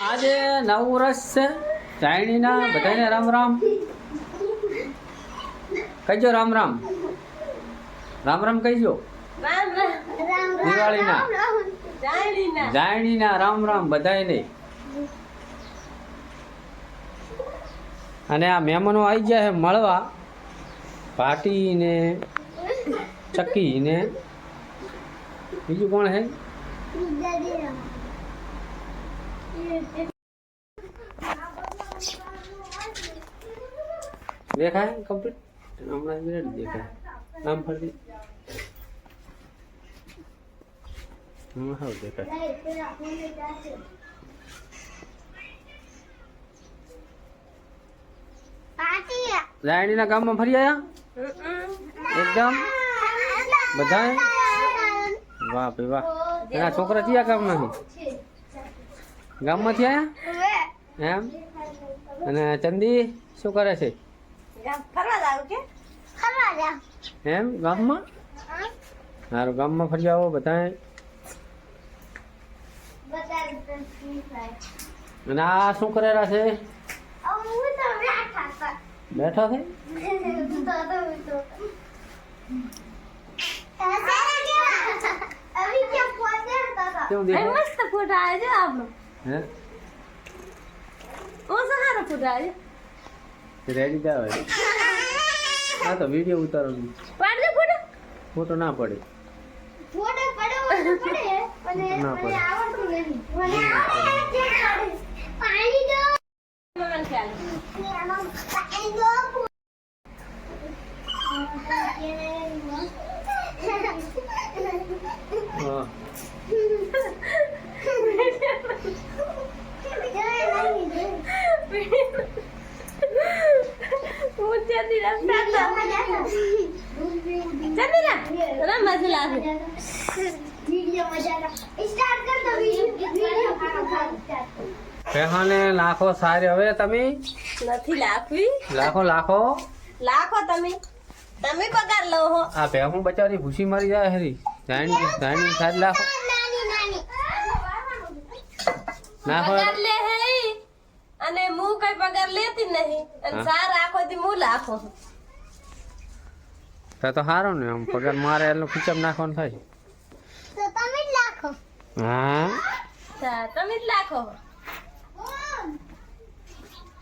આજે નવું વર્ષ છે. ચાયણીના બધાને રામ રામ. કહેજો રામ રામ. રામ રામ કહીજો. દિવાળીના. જાયણીના રામ રામ બધાને અને આ મહેમાનો આવી ગયા છે મળવા. પાટીને ને ચક્કી ને બીજું કોણ છે? દેખાય કમ્પ્લીટ હમણાં મિનિટ દેખાય. આમ ફરી હમણાં હાવ દેખાય. રાયણીના ફરી આવ્યા એકદમ? બધા વાહ ભાઈ વાહ. એના છોકરા કયા ગામના છે ગામમાંથી આવ્યા એમ? અને ચંદી શું કરે છે? એમ ગામમાં? સારું ગામમાં ફરી આવો બધા અને આ શું કરેલા છે? બેઠો છે? કેવું? એ મસ્ત ફોટો આવે છે આપણો. હે? ઓ ફોટો આવે રેડી આવે. હા તો વીડિયો ઉતારો પાડ દે ફોટો. ફોટો ના પડે. ફોટો પડવો પડે પણ ના પડે. મને આવડતું નથી. મને પાણી દો મને ખ્યાલ પાણી દો. હા હું જતી રમતા હતા જતી રમ રમ મજા લાગે વિડિયો મજા સ્ટાર્ટ કર દો વિડિયો પેહાને લાખો સારી. હવે તમે? નથી લાખવી. લાખો લાખો. લાખો તમે. તમે પગાર લો હો. આ ભેહું બચારી ભૂસી મારી જાય હરી. જાણી જાણી સારી લાખો. નાખો લે હે. અને હું કઈ પગાર લેતી નહીં. અને. સાર આખો થી હું લાખો તો તો સારું ને આમ પગાર મારે એનો ખીચમ નાખવાનું થાય. તો તમે જ લાખો. હા? હા, તમે જ લાખો.